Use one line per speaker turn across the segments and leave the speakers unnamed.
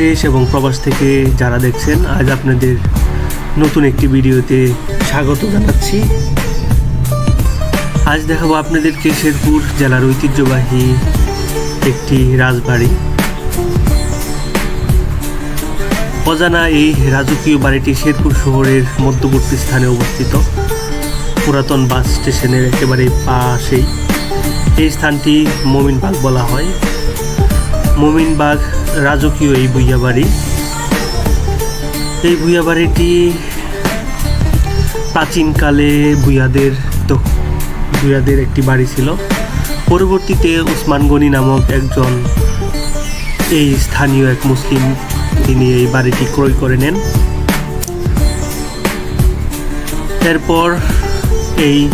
দেশ এবং প্রবাস থেকে যারা দেখছেন, আজ আপনাদের নতুন একটি ভিডিওতে স্বাগত জানাচ্ছি। আজ দেখাবো আপনাদেরকে শেরপুর জেলার ঐতিহ্যবাহী একটি রাজবাড়ি। অজানা এই রাজকীয় বাড়িটি শেরপুর শহরের মধ্যবর্তী স্থানে অবস্থিত। পুরাতন বাস স্টেশনের একেবারে পাশেই। এই স্থানটি মমিনবাগ বলা হয়। মমিনবাগ রাজকীয় এই ভুইয়া বাড়ি এই ভুইয়া বাড়িটি প্রাচীনকালে ভুইয়াদের ভুইয়াদের একটি বাড়ি ছিল। পরবর্তীতে উসমান গনি নামক একজন এই স্থানীয় এক মুসলিম তিনি এই বাড়িটি ক্রয় করে নেন। এরপর এই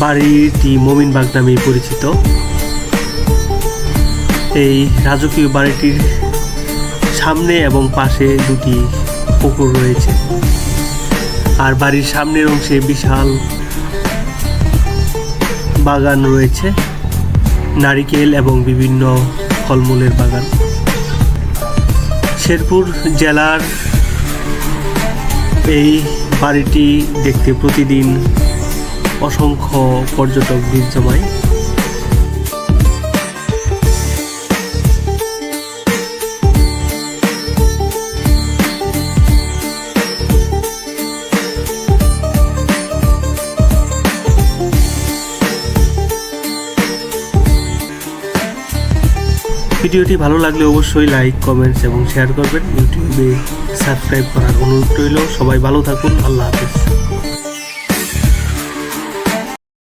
বাড়িটি মমিনবাগ নামে পরিচিত। এই রাজকীয় বাড়িটির সামনে এবং পাশে দুটি পুকুর রয়েছে। আর বাড়ির সামনের অংশে বিশাল বাগান রয়েছে। নারিকেল এবং বিভিন্ন ফলমূলের বাগান। শেরপুর জেলার এই বাড়িটি দেখতে প্রতিদিন অসংখ্য পর্যটক ভিড় জমায়। ভিডিওটি ভালো লাগলে অবশ্যই লাইক কমেন্টস এবং শেয়ার করবেন। ইউটিউবে সাবস্ক্রাইব করার অনুরোধ রইল। সবাই ভালো থাকুন। আল্লাহ হাফেজ।